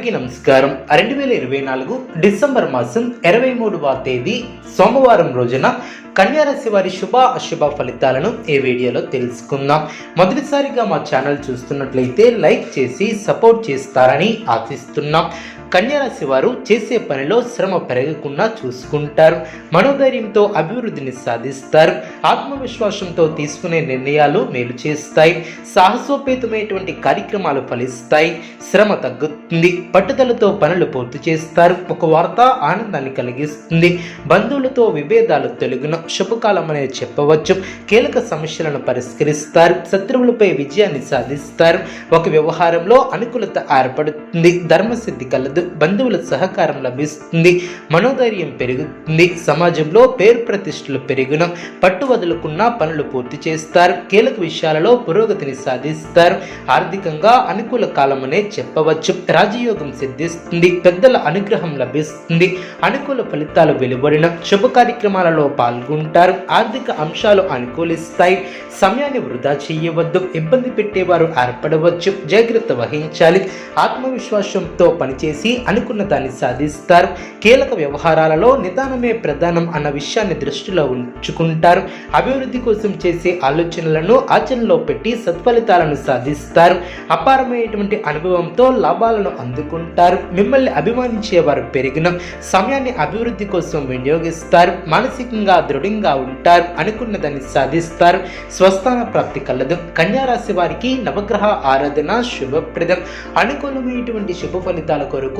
అందరికీ నమస్కారం. రెండు వేల ఇరవై నాలుగు డిసెంబర్ మాసం ఇరవై మూడవ తేదీ సోమవారం రోజున కన్యారాశి వారి శుభ అశుభ ఫలితాలను ఈ వీడియోలో తెలుసుకుందాం. మొదటిసారిగా మా ఛానల్ చూస్తున్నట్లయితే లైక్ చేసి సపోర్ట్ చేస్తారని ఆశిస్తున్నాం. కన్యారాశి వారు చేసే పనిలో శ్రమ పెరగకుండా చూసుకుంటారు. మనోధైర్యంతో అభివృద్ధిని సాధిస్తారు. ఆత్మవిశ్వాసంతో తీసుకునే నిర్ణయాలు మేలు చేస్తాయి. సాహసోపేతమైనటువంటి కార్యక్రమాలు ఫలిస్తాయి. శ్రమ తగ్గుతుంది. పట్టుదలతో పనులు పూర్తి చేస్తారు. ఒక వార్త ఆనందాన్ని కలిగిస్తుంది. బంధువులతో విభేదాలు తొలగిన శుభకాలం అనేది చెప్పవచ్చు. కీలక సమస్యలను పరిష్కరిస్తారు. శత్రువులపై విజయాన్ని సాధిస్తారు. ఒక వ్యవహారంలో అనుకూలత ఏర్పడుతుంది. ధర్మసిద్ధి కలదు. బంధువుల సహకారం లభిస్తుంది. మనోధైర్యం పెరుగుతుంది. సమాజంలో పేరు ప్రతిష్టలు పెరిగిన పట్టు వదులుకున్న పనులు పూర్తి చేస్తారు. కీలక విషయాలలో పురోగతిని సాధిస్తారు. ఆర్థికంగా అనుకూల కాలమనే చెప్పవచ్చు. రాజయోగం సిద్ధిస్తుంది. పెద్దల అనుగ్రహం లభిస్తుంది. అనుకూల ఫలితాలు వెలువడిన శుభ కార్యక్రమాలలో పాల్గొంటారు. ఆర్థిక అంశాలు అనుకూలిస్తాయి. సమయాన్ని వృధా చేయవద్దు. ఇబ్బంది పెట్టేవారు ఏర్పడవచ్చు. జాగ్రత్త వహించాలి. ఆత్మవిశ్వాసంతో పనిచేసి అనుకున్న దాన్ని సాధిస్తారు. కీలక వ్యవహారాలలో నిదానమే ప్రధానం అన్న విషయాన్ని దృష్టిలో ఉంచుకుంటారు. అభివృద్ధి కోసం చేసే ఆలోచనలను ఆచరణలో పెట్టి సత్ఫలితాలను సాధిస్తారు. అపారమైనటువంటి అనుభవంతో లాభాలను అందుకుంటారు. మిమ్మల్ని అభిమానించేవారు పెరిగిన సమయాన్ని అభివృద్ధి కోసం వినియోగిస్తారు. మానసికంగా దృఢంగా ఉంటారు. అనుకున్న దాన్ని సాధిస్తారు. స్వస్థాన ప్రాప్తి కలదు. కన్యారాశి వారికి నవగ్రహ ఆరాధన శుభప్రదం. అనుకూలమైనటువంటి శుభ ఫలితాల కొరకు